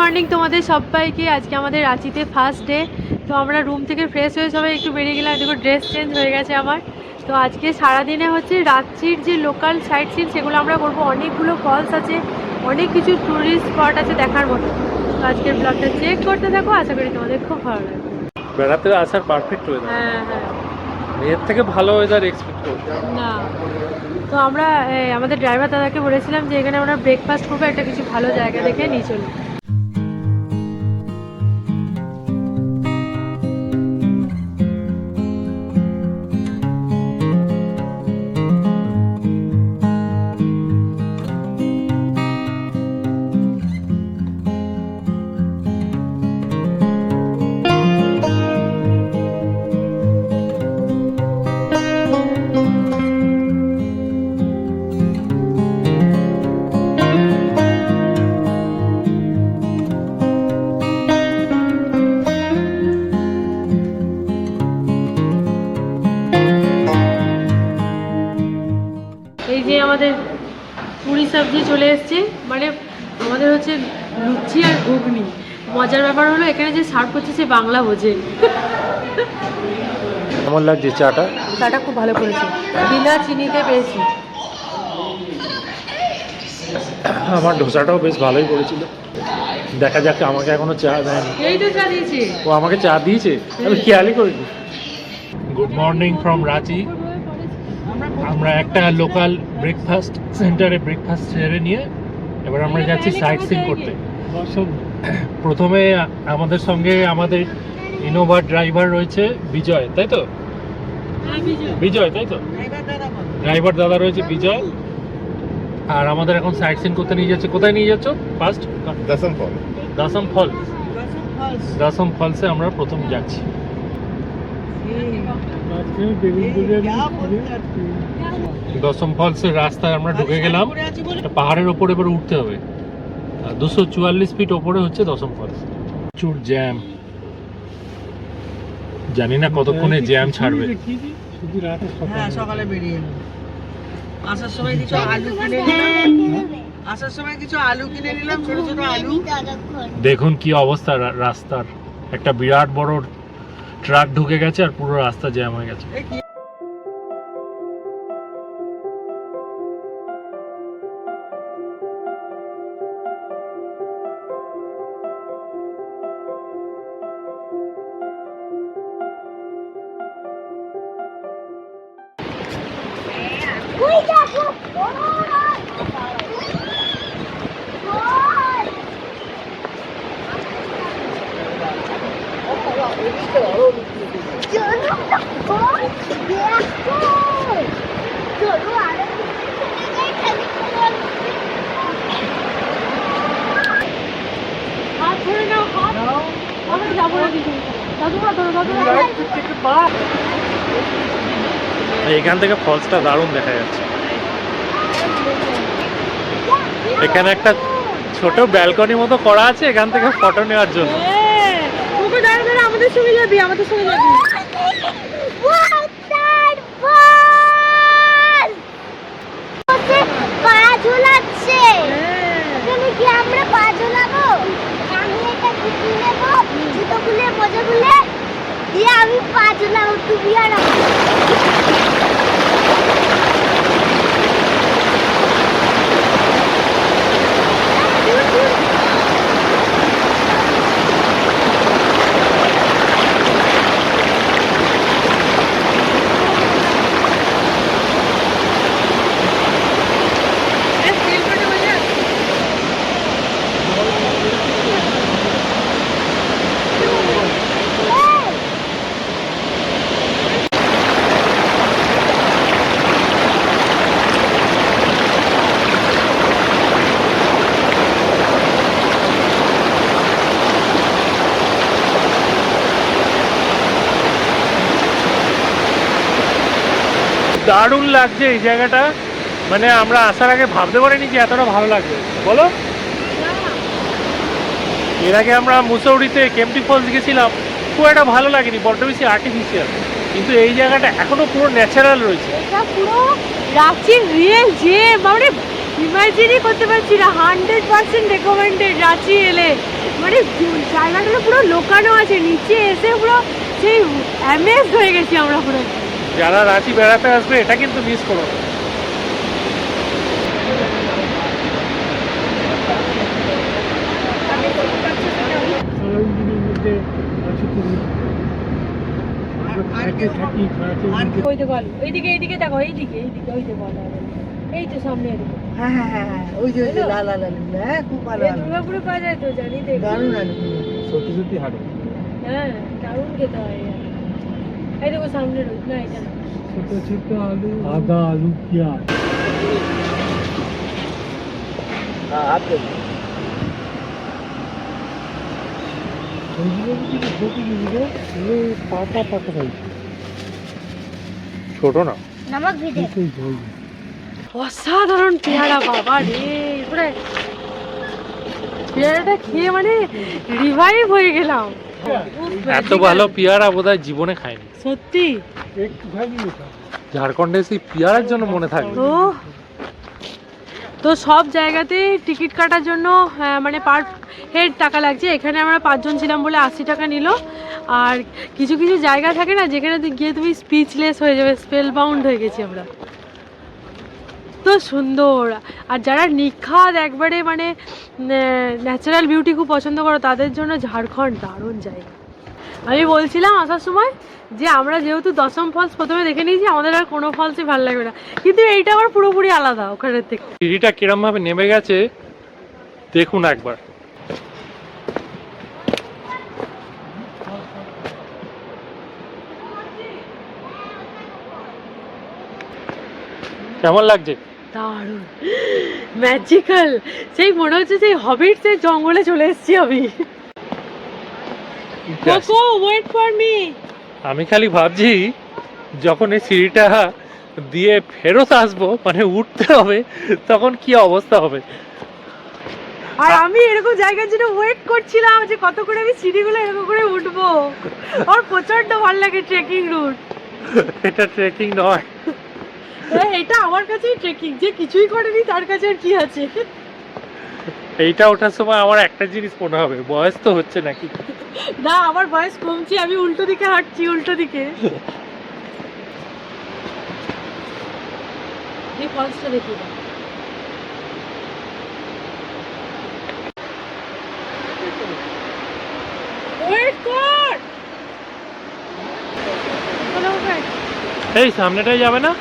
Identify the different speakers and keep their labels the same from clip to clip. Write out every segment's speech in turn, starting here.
Speaker 1: Morning তোমাদের সবাইকে। আজকে আমাদের রাঁচিতে ফার্স্ট ডে তো আমরা রুম থেকে ফ্রেশ হয়ে সবাই একটু বেরিয়ে গেলাম। দেখো ড্রেস চেঞ্জ হয়ে গেছে আমার। তো আজকে সারাদিনে হচ্ছে রাঁচির যে লোকাল সাইট সিন সেগুলো আমরা করব। অনেকগুলো ফলস আছে। অনেক কিছু ট্যুরিস্ট স্পট আছে দেখার মতো। তো আজকের ব্লগটা চেক করতে থাকো। আশা করি তোমাদের খুব ভালো লাগবে।
Speaker 2: বেড়াতে আসার পারফেক্ট ওয়েদার
Speaker 1: হ্যাঁ হ্যাঁ।
Speaker 2: এর থেকে ভালো ওয়েদার এক্সপেক্ট করতে
Speaker 1: না। তো আমরা আমাদের ড্রাইভার দাদাকে বলেছিলাম যে এখানে আমরা ব্রেকফাস্ট করব। একটা কিছু ভালো জায়গা দেখে নিয়ে চলি যে আমাদের পুরি সবজি চলে এসছে মানে আমাদের হচ্ছে লুচি আর ঘুগনি। মজার ব্যাপার হলো এখানে যে সার্ভ করছে সে বাংলা বোঝে।
Speaker 2: কেমন লাগছে চাটা?
Speaker 1: চাটা খুব ভালো করেছে। বিনা চিনিতে পেয়েছি।
Speaker 2: আমার ডোসাটাও বেশ ভালোই করেছিল। দেখা যাক আমাকে এখনও চা দেয়নি।
Speaker 1: এই তো চা দিয়েছি।
Speaker 2: ও আমাকে চা দিয়েছে? আমি খেয়ালই করিনি। গুড মর্নিং ফ্রম রাঁচি আমরা একটা লোকাল ব্রেকফাস্ট সেন্টারে ব্রেকফাস্ট সেরে নিয়ে এবার আমরা যাচ্ছি সাইট সিন করতে। প্রথমে আমাদের সঙ্গে আমাদের ইনোভা ড্রাইভার রয়েছে বিজয় তাই তো? বিজয়। তাই তো? ড্রাইভার দাদা রয়েছে বিজয়। আর আমাদের এখন সাইট সিন করতে নিয়ে যাচ্ছে। কোথায় নিয়ে যাচ্ছ? ফার্স্ট
Speaker 3: দশম ফল
Speaker 2: দাসম ফলস দাসম ফলসে আমরা প্রথম যাচ্ছি। দশম ফলসের রাস্তায় আমরা ঢুকে গেলাম। পাহাড়ের ওপর এবার উঠতে হবে। দুশো চুয়াল্লিশ ফিট ওপরে হচ্ছে দশম ফলস প্রচুর জ্যাম জানি না কতক্ষণে জ্যাম ছাড়বে।
Speaker 4: হ্যাঁ সকালে বেরিয়ে আসার সময় কিছু আলু কিনে আসার সময় কিছু আলু কিনে নিলাম ছোট ছোট আলু।
Speaker 2: দেখুন কি অবস্থা রাস্তার। একটা বিরাট বড় ট্রাক ঢুকে গেছে আর পুরো রাস্তা জ্যাম হয়ে গেছে। এখান থেকে ফলসটা দারুণ দেখা যাচ্ছে। এখানে একটা ছোট ব্যালকনি মতো করা আছে এখান থেকে ফটো নেওয়ার জন্য।
Speaker 1: দাঁড়া, আমাদের সঙ্গে যাবি, আমাদের সঙ্গে যাবি
Speaker 5: পা ঝুলাচ্ছে এখানে কি আমরা পা ঝুলাবো আমি এটা জুতো নেব জুতো খুলে মোজা খুলে দিয়ে আমি পা ঝুলাবো তুমি আর আমি।
Speaker 2: দারুণ লাগছে এই জায়গাটা। মানে আমরা আসার আগে ভাবতে পারিনি যে এতটা ভালো লাগবে। বলো? এর আগে আমরা মুসৌরিতে কেমটি ফলস গেছিলাম। খুব একটা ভালো লাগেনি, বড্ড বেশি আর্টিফিশিয়াল কিন্তু এই জায়গাটা এখনও পুরো ন্যাচারাল রয়েছে।
Speaker 1: পুরো মানে করতে পারছি না হান্ড্রেড পার্সেন্ট রাঁচি এলে। মানে জায়গাটা পুরো লোকানো আছে, নিচে এসে পুরো সেই অ্যামেজ হয়ে গেছি আমরা পুরো।
Speaker 2: যারা রাঁচি বেড়াতে আসবে এটা কিন্তু মিস করো।
Speaker 1: ওইদিকে এইদিকে দেখো এইদিকে এইদিকে ওইতে বল। এই তো সামনে
Speaker 4: হ্যাঁ হ্যাঁ হ্যাঁ ওই যে ওই যে লাল লাল হ্যাঁ খুব ভালো
Speaker 1: দুর্গাপুরে পাওয়া যায় তো জানি তো
Speaker 4: দারুণ আলু
Speaker 2: সত্যি সত্যি হাঁটো।
Speaker 1: হ্যাঁ দারুণ খেতে হয়। এই দেখো সামনে রোদ না এটা
Speaker 2: ছোট ছোট আলু আদা আলু পেঁয়াজ।
Speaker 4: হ্যাঁ হাত
Speaker 2: পাতা পাতা খাইছে ছোট না?
Speaker 5: নমক ভিজে
Speaker 1: অসাধারণ পেয়ারা বাবা রে পুরো পেয়ারাটা খেয়ে মানে রিভাইভ হয়ে গেলাম।
Speaker 2: এত ভালো পেয়ারা বোধহয় জীবনে খায়নি।
Speaker 1: সত্যি?
Speaker 2: ঝাড়খণ্ডে সেই পেয়ারার জন্য মনে থাকবে।
Speaker 1: তো সব জায়গাতে টিকিট কাটার জন্য মানে পার হেড টাকা লাগছে। এখানে আমরা পাঁচজন ছিলাম বলে আশি টাকা নিল। আর কিছু কিছু জায়গা থাকে না যেখানে গিয়ে তুমি স্পিচলেস হয়ে যাবে স্পেল বাউন্ড হয়ে গেছি আমরা। তো সুন্দর। আর যারা নিখাদ একবারে মানে ন্যাচারাল বিউটি খুব পছন্দ করো, তাদের জন্য ঝাড়খণ্ড দারুণ জায়গা। আমি বলছিলাম আসার সময় যে আমরা যেহেতু দশম ফলস প্রথমে দেখে নিয়েছি, আমাদের আর কোনো ফলসই ভালো লাগবে না। কিন্তু এইটা আবার পুরোপুরি আলাদা ওখানের থেকে।
Speaker 2: সিঁড়িটা কিরম ভাবে নেমে গেছে, দেখুন একবার। কেমন লাগছে?
Speaker 1: দারুণ। ম্যাজিক্যাল সেই মনে হচ্ছে সেই হবিটসের জঙ্গলে চলে এসেছি আমি। কোকো ওয়েট ফর মি
Speaker 2: আমি খালি ভাবছি যখন এই সিঁড়িটা দিয়ে ফেরত আসব মানে উঠতে হবে তখন কি অবস্থা হবে?
Speaker 1: আর আমি এরকম জায়গার জন্য ওয়েট করছিলাম যে কত করে আমি সিঁড়িগুলো এরকম করে উঠবো। আর প্রচণ্ড ভালো লাগে ট্রেকিং রুট
Speaker 2: এটা ট্রেকিং নয়।
Speaker 1: এটা আমার কাছেই ট্রেকিং যে কিছুই করেনি তার কাছে আর কি আছে?
Speaker 2: এইটা ওঠার সময় আমার একটা জিনিস মনে হবে বয়স তো হচ্ছে নাকি?
Speaker 1: না আমার বয়স কমছে আমি উল্টো দিকে হাঁটছি উল্টো দিকে। এই ফলসটা দেখি। না
Speaker 2: এই সামনেটাই যাবে না?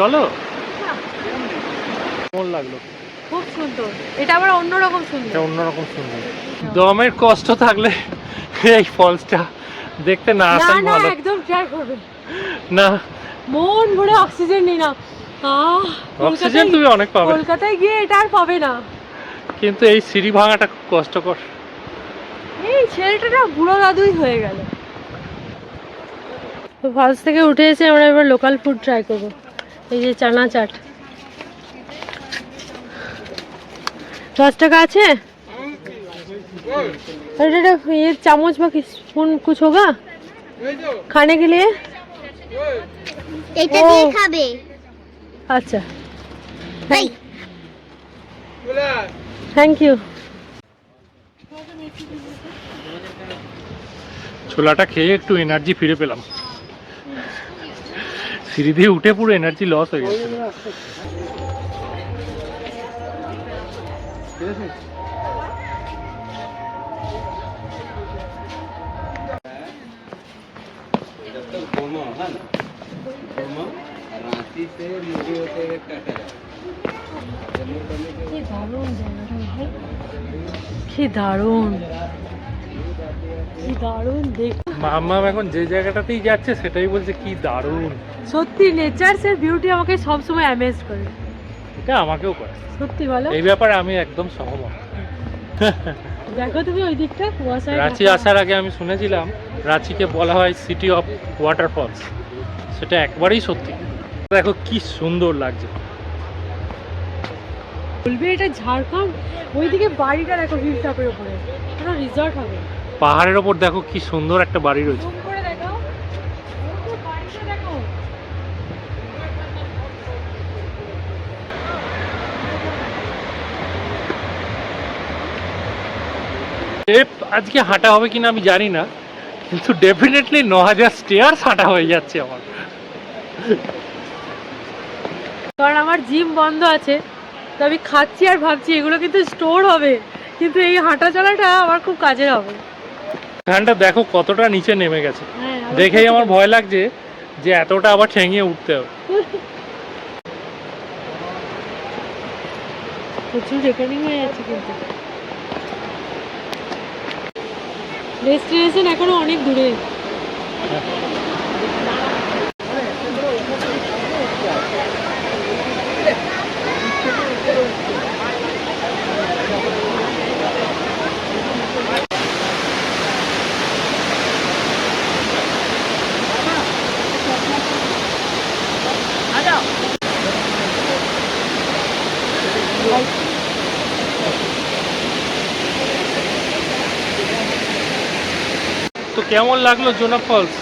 Speaker 2: চলো। কেমন লাগল?
Speaker 1: খুব সুন্দর। এটা আবার অন্যরকম সুন্দর।
Speaker 2: এটা অন্যরকম সুন্দর। দমের কষ্ট থাকলে এই ফলসটা দেখতে না
Speaker 1: না
Speaker 2: আসাই
Speaker 1: না
Speaker 2: ভালো।
Speaker 1: একদম ট্রাই করবে।
Speaker 2: না।
Speaker 1: মন ভরে অক্সিজেন নিই না
Speaker 2: অক্সিজেন তুমি অনেক পাবে।
Speaker 1: কলকাতায় গিয়ে এটা আর পাবে না।
Speaker 2: কিন্তু এই সিঁড়ি ভাঙাটা খুব কষ্টকর।
Speaker 1: এই ছেলেটা না বুড়ো দাদুই হয়ে গেল। তো ফলস থেকে উঠে এসে আমরা এবার লোকাল ফুড ট্রাই করব। এই যে চানা চাট দশ টাকা আছে अरे बेटा ये चामच में स्पून कुछ होगा खाने के लिए
Speaker 5: এটা
Speaker 1: ও।
Speaker 5: দিয়ে খাবে
Speaker 1: अच्छा
Speaker 5: এই
Speaker 1: थैंक यू
Speaker 2: ছোলাটা খেয়ে একটু এনার্জি ফিরে পেলাম সিঁড়ি দিয়ে উঠে পুরো এনার্জি লস হয়ে গেছে।
Speaker 1: কি দারুণ। কি দারুণ দেখ।
Speaker 2: মাম্মাম এখন যে জায়গাটাতেই যাচ্ছে সেটাই বলছে কি দারুণ।
Speaker 1: সত্যি নেচারসের বিউটি আমাকে সব সময় অ্যামেজ করে।
Speaker 2: এটা আমাকেও করে।
Speaker 1: সত্যি ভালো
Speaker 2: এই ব্যাপারে আমি একদম সহমত।
Speaker 1: দেখো তুমি ওই দিকটা কুয়াশায়
Speaker 2: রাঁচি আসার আগে আমি শুনেছিলাম রাঁচিকে বলা হয় সিটি অফ ওয়াটারফলস সেটা একবারেই সত্যি। দেখো কি সুন্দর লাগছে।
Speaker 1: বলবে এটা ঝাড়খণ্ড? ওইদিকে বাড়িটা দেখো হিল টপের উপরে পুরো রিসর্ট হবে।
Speaker 2: পাহাড়ের ওপর দেখো কি সুন্দর একটা বাড়ি রয়েছে। স্টেপ আজকে হাঁটা হবে কিনা আমি জানি না কিন্তু ডেফিনেটলি ন হাজার স্টেয়ার্স হাঁটা হয়ে যাচ্ছে আমার।
Speaker 1: কারণ আমার জিম বন্ধ আছে তো আমি খাচ্ছি আর ভাবছি এগুলো কিন্তু স্টোর হবে কিন্তু এই হাঁটা চলাটা আমার খুব কাজের হবে।
Speaker 2: এখানটা দেখো কতটা নিচে নেমে গেছে।
Speaker 1: হ্যাঁ
Speaker 2: দেখেই আমার ভয় লাগছে যে এতটা আবার ঠেঙিয়ে উঠতে হবে।
Speaker 1: প্রচুর রেকর্ডিং হয়ে যাচ্ছে কিন্তু। ডেস্টিনেশন এখনও অনেক দূরে
Speaker 2: তো কেমন লাগল জোনা ফলস?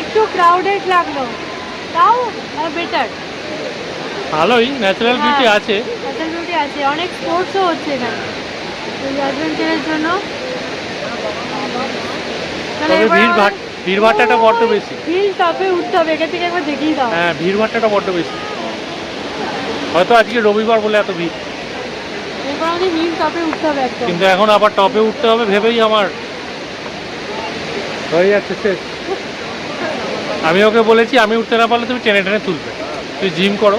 Speaker 1: একটু ক্রাউডেড লাগল। তাও বেটার
Speaker 2: ভালোই ন্যাচারাল। বিউটি আছে।
Speaker 1: হোটেল বিউটি আছে। অনেক স্পোর্টসও হচ্ছে এখানে। অ্যাডভেঞ্চারের জন্য।
Speaker 2: ভিড় ভাট্টাটা বড্ড বেশি।
Speaker 1: হিল টপে উঠতে হবে। এখান থেকে একবার দেখিয়ে দাও।
Speaker 2: হ্যাঁ ভিড় ভাট্টাটা বড্ড বেশি। হয়তো আজকে রবিবার বলে এত ভিড়।
Speaker 1: এরপর আমাদের হিল টপে উঠতে হবে একদম।
Speaker 2: কিন্তু এখন আবার টপে উঠতে হবে ভেবেই আমার হয়ে যাচ্ছে শেষ আমি ওকে বলেছি আমি উঠতে না পারলে তুমি টেনে টেনে তুলবে। তুই জিম করো।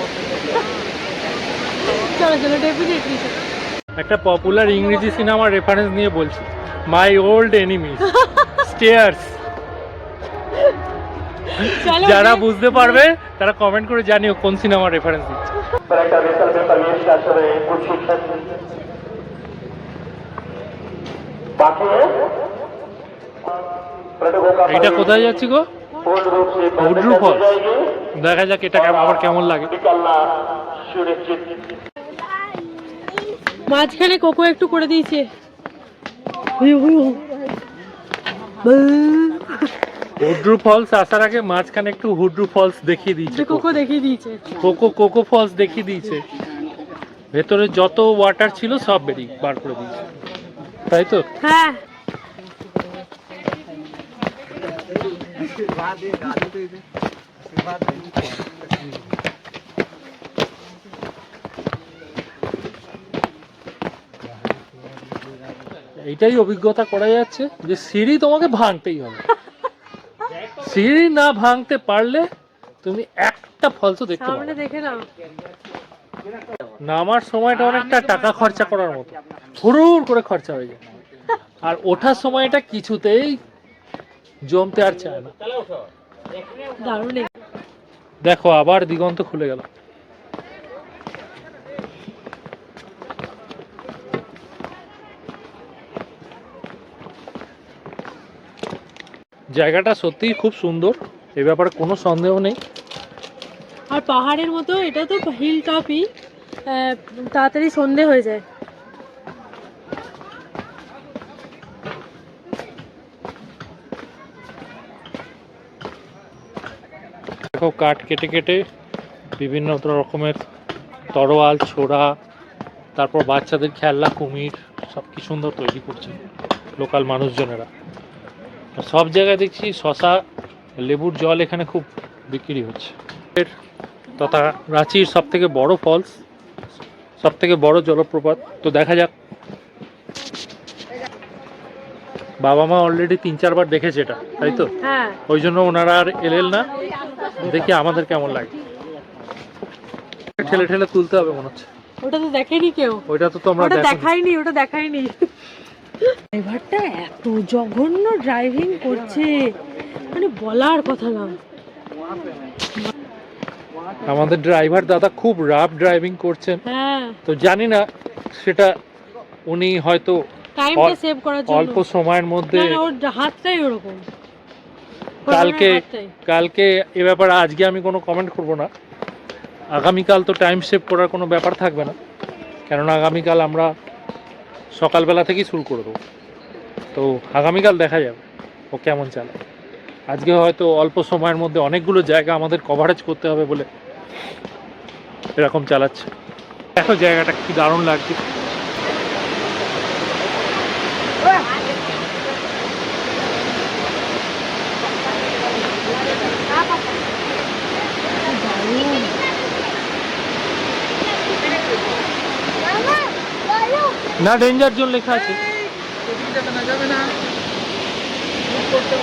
Speaker 2: একটা পপুলার ইংরেজি সিনেমার রেফারেন্স নিয়ে বলছি। মাই ওল্ড এনিমি স্টেয়ার্স যারা বুঝতে পারবে তারা কমেন্ট করে জানিও কোন সিনেমার রেফারেন্স দিচ্ছে। এটা কোথায় যাচ্ছি গো? হুড্রু ফলস দেখা যাক এটা আবার কেমন লাগে।
Speaker 1: মাঝখানে কোকো একটু করে দিয়েছে।
Speaker 2: হুড্রু ফলস আসার আগে মাঝখানে একটু হুড্রু ফলস দেখিয়ে দিয়েছে
Speaker 1: কোকো দেখিয়ে দিয়েছে।
Speaker 2: কোকো কোকো ফলস দেখিয়ে দিয়েছে। ভেতরে যত ওয়াটার ছিল সব বেরিয়ে বার করে দিয়েছে। তাই তো?
Speaker 1: হ্যাঁ।
Speaker 2: এইটাই অভিজ্ঞতা করা যাচ্ছে যে সিঁড়ি তোমাকে ভাঙতেই হবে। সিঁড়ি না ভাঙতে পারলে তুমি একটা ফলসও দেখতে পাবে।
Speaker 1: দেখে নাও।
Speaker 2: নামার সময়টা অনেকটা টাকা খরচা করার মতো। হুড়ুর করে খরচা হয়ে যায়। আর ওঠার সময়টা কিছুতেই জমতে আর চায় না। দেখো আবার দিগন্ত খুলে গেল। জায়গাটা সত্যিই খুব সুন্দর এ ব্যাপারে কোনো সন্দেহ নেই।
Speaker 1: আর পাহাড়ের মতো এটা তো হিল টপই তাড়াতাড়ি সন্ধে হয়ে যায়।
Speaker 2: দেখো কাঠ কেটে কেটে বিভিন্ন রকমের তরোয়াল ছোড়া তারপর বাচ্চাদের খেলনা কুমির সব কি সুন্দর তৈরি করছে লোকাল মানুষজনেরা। সব জায়গায় দেখছি শশা লেবুর জল এখানে খুব বিক্রি হচ্ছে। তথা রাঁচির সব থেকে বড় ফলস সব থেকে বড় জলপ্রপাত। তো দেখা যাক। বাবা মা অলরেডি তিন চারবার দেখেছে এটা তাই তো?
Speaker 1: হ্যাঁ।
Speaker 2: ওই জন্য ওনারা আর এলেন না। দেখি আমাদের কেমন লাগে। ঠেলে ঠেলে তুলতে হবে মনে হচ্ছে।
Speaker 1: ওটা তো দেখেনি কেউ।
Speaker 2: ওইটা তো তোমরা
Speaker 1: ওটা দেখাইনি ওটা দেখাইনি ড্রাইভারটা এত জঘন্য ড্রাইভিং করছে। মানে বলার কথা না।
Speaker 2: আমাদের ড্রাইভার দাদা খুব রাফ ড্রাইভিং করছেন।
Speaker 1: হ্যাঁ।
Speaker 2: তো জানি না সেটা উনি হয়তো
Speaker 1: টাইমটা সেভ করার জন্য।
Speaker 2: অল্প সময়ের মধ্যে
Speaker 1: ওর হাতটাই ওরকম।
Speaker 2: কালকে কালকে এ ব্যাপারে আজকে আমি কোনো কমেন্ট করব না। আগামীকাল তো টাইম সেভ করার কোনো ব্যাপার থাকবে না। কেননা আগামীকাল আমরা সকালবেলা থেকেই শুরু করে দেবো। তো আগামীকাল দেখা যাবে ও কেমন চালায়। আজকে হয়তো অল্প সময়ের মধ্যে অনেকগুলো জায়গা আমাদের কভারেজ করতে হবে বলে এরকম চালাচ্ছে। দেখো জায়গাটা কি দারুণ লাগছে। না ডেঞ্জার জোন লেখা আছে।
Speaker 4: ওদিকে যাবে না যাবে না। Move করতে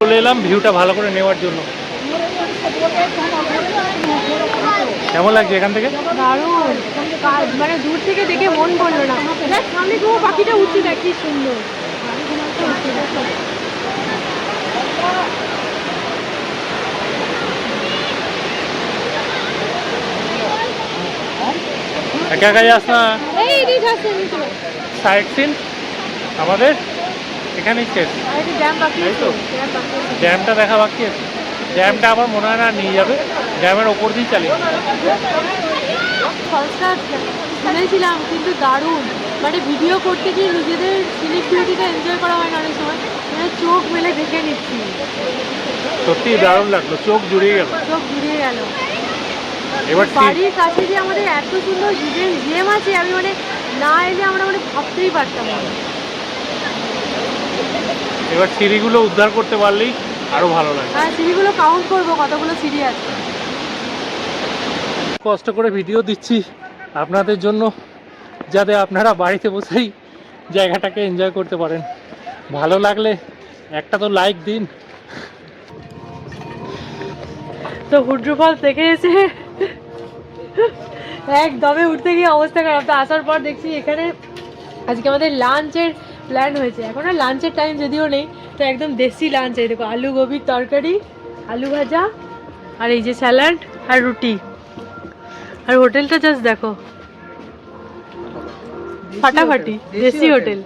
Speaker 2: চলে এলাম ভিউটা ভালো করে নেওয়ার জন্য। কেমন লাগছে এখান থেকে?
Speaker 1: দারুণ। মানে দূর থেকে দেখে মন বলল না। সামনে পাখিটা উঠছে, দেখ কি সুন্দর।
Speaker 2: একা একা যাস না। Side scene? আমাদের? এখানেই শেষ।
Speaker 1: বাকি
Speaker 2: তো। ড্যামটা দেখা বাকি আছে। ড্যামটা আমার মনে হয় না নিয়ে যাবে। ড্যামের ওপর দিয়ে চালিয়ে
Speaker 1: শুনেছিলাম কিন্তু দারুণ। মানে ভিডিও করতে গিয়ে নিজেদের সিনিক বিউটিটা এনজয় করা হয় না অনেক সময়। মানে চোখ মেলে দেখে নিচ্ছি।
Speaker 2: সত্যি দারুণ লাগল। চোখ জুড়িয়ে গেল।
Speaker 1: চোখ জুড়িয়ে গেল।
Speaker 2: এবার
Speaker 1: বাড়ির কাছে যে আমাদের এত সুন্দর হিডেন জেম আছে আমি মানে না এলে আমরা মানে ভাবতেই পারতাম না।
Speaker 2: এবার সিঁড়িগুলো উদ্ধার করতে পারলেই আরও ভালো লাগে
Speaker 1: হ্যাঁ সিঁড়িগুলো কাউন্ট করব কতগুলো সিঁড়ি আছে।
Speaker 2: কষ্ট করে ভিডিও দিচ্ছি আপনাদের জন্য যাতে আপনারা বাড়িতে বসেই জায়গাটাকে এনজয় করতে পারেন। ভালো লাগলে একটা তো লাইক দিন।
Speaker 1: তো হুড্রু ফল দেখে এসে একদমে উঠতে গিয়ে অবস্থা খারাপ। তো আসার পর দেখছি এখানে আজকে আমাদের লাঞ্চের প্ল্যান হয়েছে। এখন আর লাঞ্চের টাইম যদিও নেই তো একদম দেশি লাঞ্চ। এই দেখো আলু গোবির তরকারি আলু ভাজা আর এই যে স্যালাড আর রুটি। আর হোটেলটা জাস্ট দেখো। ফাটাফাটি দেশি হোটেল।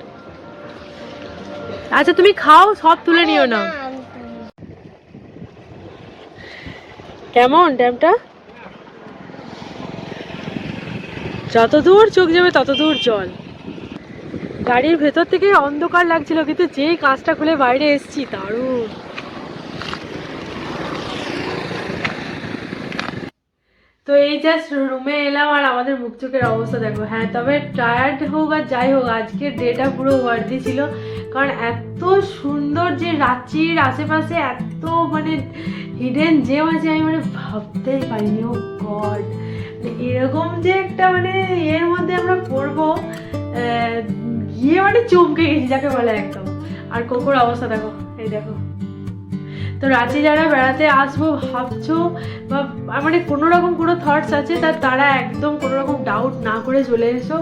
Speaker 1: আচ্ছা তুমি খাও সব তুলে নিও না। কেমন ড্যামটা যত দূর চোখ যাবে তত দূর জল গাড়ির ভেতর থেকে অন্ধকার লাগছিল, কিন্তু যেই কাজটা খুলে বাইরে এসেছি, দারুণ। তো এই জাস্ট রুমে এলাম আর আমাদের মুখ চোখের অবস্থা দেখো। হ্যাঁ তবে টায়ার্ড হোক আর যাই হোক আজকের ডেটা পুরো ওয়ার্দি ছিল। কারণ এত সুন্দর যে রাঁচির আশেপাশে এত মানে হিডেন জেম আছে, আমি মানে ভাবতেই পারিনি ও গড এরকম যে একটা মানে এর মধ্যে আমরা পড়ব গিয়ে মানে চমকে গেছি, যাকে বলে একদম। আর কোকোর অবস্থা দেখো, এই দেখো। তো রাঁচি যারা বেড়াতে আসব ভাবছ, বা মানে কোনো রকম কোনো থটস আছে, তা তারা একদম কোনো রকম ডাউট না করে চলে এসো।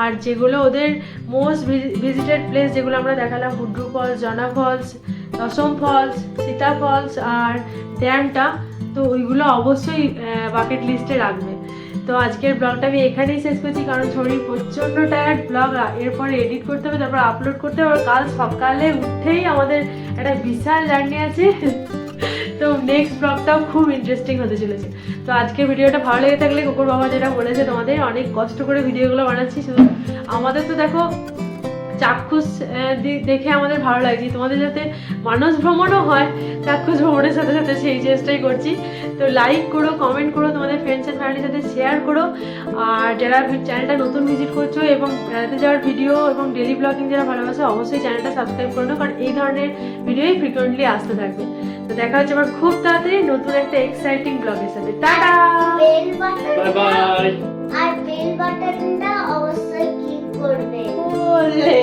Speaker 1: আর যেগুলো ওদের মোস্ট ভিজিটেড প্লেস যেগুলো আমরা দেখালাম Hundru falls Jonha falls Dassam falls Sita falls আর ড্যামটা তো ওইগুলো অবশ্যই বাকেট লিস্টে রাখবে। তো আজকের ব্লগটা আমি এখানেই শেষ করছি, কারণ শরীর প্রচণ্ড টায়ার্ড ব্লগ এরপরে এডিট করতে হবে, তারপর আপলোড করতে হবে কাল সকালে উঠেই আমাদের একটা বিশাল জার্নি আছে। তো নেক্সট ব্লগটাও খুব ইন্টারেস্টিং হতে চলেছে। তো আজকের ভিডিওটা ভালো লেগে থাকলে কুকুর বাবা যেটা বলেছে, তোমাদের অনেক কষ্ট করে ভিডিওগুলো বানাচ্ছি, শুধু আমাদের তো দেখো চাক্ষুষ দেখে আমাদের ভালো লাগছে। তোমাদের যাতে মানস ভ্রমণও হয় চাক্ষুষ ভ্রমণের সাথে সাথে সেই চেষ্টাই করছি। তো লাইক করো কমেন্ট করো তোমাদের ফ্রেন্ডস অ্যান্ড ফ্যামিলির সাথে শেয়ার করো। আর যারা চ্যানেলটা নতুন ভিজিট করছ এবং বেড়াতে যাওয়ার ভিডিও এবং ডেলি ব্লগিং যারা ভালোবাসো অবশ্যই চ্যানেলটা সাবস্ক্রাইব করে নাও কারণ এই ধরনের ভিডিওই ফ্রিকোয়েন্টলি আসতে থাকবে। তো দেখা হচ্ছে আবার খুব তাড়াতাড়ি নতুন একটা এক্সাইটিং ব্লগের সাথে। Ta-ta!
Speaker 5: Bell button
Speaker 2: bye bye
Speaker 5: আর বেল বাটনটা অবশ্যই
Speaker 1: করলে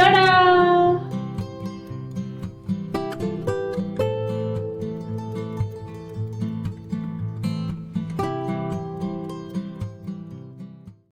Speaker 5: আর না